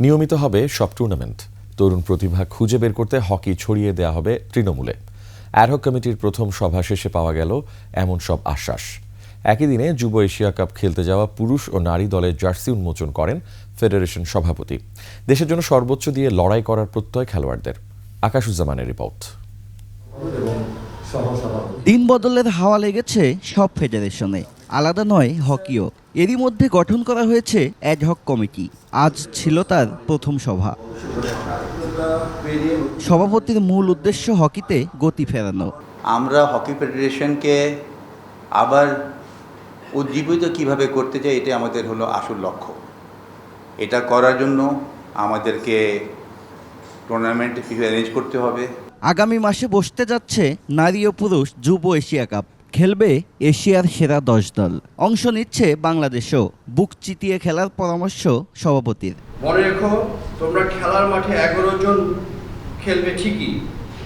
নিয়মিত হবে সব টুর্নামেন্ট তরুণ প্রতিভা খুঁজে বের করতে হকি ছড়িয়ে দেওয়া হবে তৃণমূলে। অ্যাডহক কমিটির প্রথম সভা শেষে পাওয়া গেল এমন সব আশ্বাস। একই দিনে যুব এশিয়া কাপ খেলতে যাওয়া পুরুষ ও নারী দলের জার্সি উন্মোচন করেন ফেডারেশন সভাপতি। দেশের জন্য সর্বোচ্চ দিয়ে লড়াই করার প্রত্যয় খেলোয়াড়দের। আকাশুজ্জামানের রিপোর্ট। দিন বদলের হাওয়া লেগেছে সব ফেডারেশনে। আলাদা নয় হকিও। এরই মধ্যে গঠন করা হয়েছে অ্যাডহক কমিটি আজ ছিল তার প্রথম সভা। সভাপতির মূল উদ্দেশ্য হকিতে গতি ফেরানো। আমরা হকি ফেডারেশনকে আবার উজ্জীবিত কীভাবে করতে চাই এটা আমাদের হলো আসল লক্ষ্য। এটা করার জন্য আমাদেরকে টুর্নামেন্ট অ্যারেঞ্জ করতে হবে। আগামী মাসে বসতে যাচ্ছে নারী ও পুরুষ যুব এশিয়া কাপ। খেলবে এশিয়ার সেরা দশ দল। অংশ নিচ্ছে বাংলাদেশও। বুক চিতিয়ে খেলার পরামর্শ সভাপতির। মনে রেখো তোমরা খেলার মাঠে এগারো জন খেলবে ঠিকই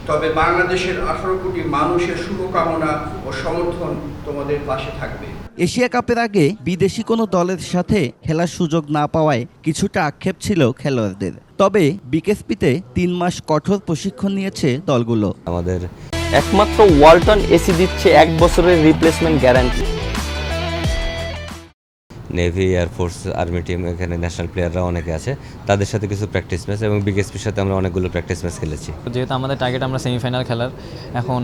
তবে বাংলাদেশের আঠারো কোটি মানুষের শুভকামনা ও সমর্থন তোমাদের পাশে থাকবে। এশিয়া কাপের আগে বিদেশি কোনো দলের সাথে খেলার সুযোগ না পাওয়ায় কিছুটা আক্ষেপ ছিল খেলোয়াড়দের। তবে বিকেএসপিতে তিন মাস কঠোর প্রশিক্ষণ নিয়েছে দলগুলো। আমাদের একমাত্র ওয়ালটন এসি দিচ্ছে এক বছরের replacement guarantee navy air force army team এখানে ন্যাশনাল প্লেয়াররা অনেকে আছে। তাদের সাথে কিছু প্র্যাকটিস ম্যাচ এবং বিগেসপির সাথে আমরা অনেকগুলো প্র্যাকটিস ম্যাচ খেলেছি। যেহেতু আমাদের টার্গেট আমরা সেমিফাইনাল খেলার এখন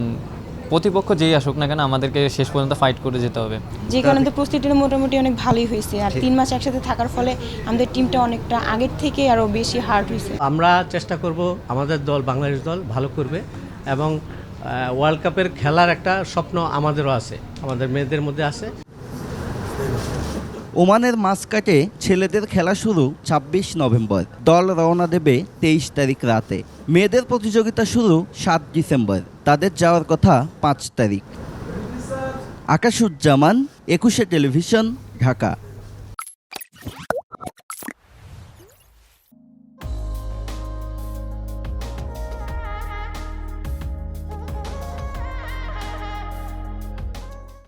প্রতিপক্ষ যেই আসুক না কেন আমাদেরকে শেষ পর্যন্ত ফাইট করে যেতে হবে। যে কারণে তো প্রস্তুতিটা মোটামুটি অনেক ভালোই হয়েছে। আর তিন মাস একসাথে থাকার ফলে আমাদের টিমটা অনেকটা আগের থেকে আরও বেশি হার্ড হয়েছে। আমরা চেষ্টা করব আমাদের দল বাংলাদেশ দল ভালো করবে এবং ওয়ার্ল্ড কাপের খেলার একটা স্বপ্ন আমাদেরও আছে আমাদের মেয়েদের মধ্যে আছে। ওমানের মাসকাটে ছেলেদের খেলা শুরু ২৬ নভেম্বর। দল রওনা দেবে তেইশ তারিখ রাতে। মেয়েদের প্রতিযোগিতা শুরু সাত ডিসেম্বর। তাদের যাওয়ার কথা পাঁচ তারিখ। আকাশুজ্জামান একুশে টেলিভিশন ঢাকা।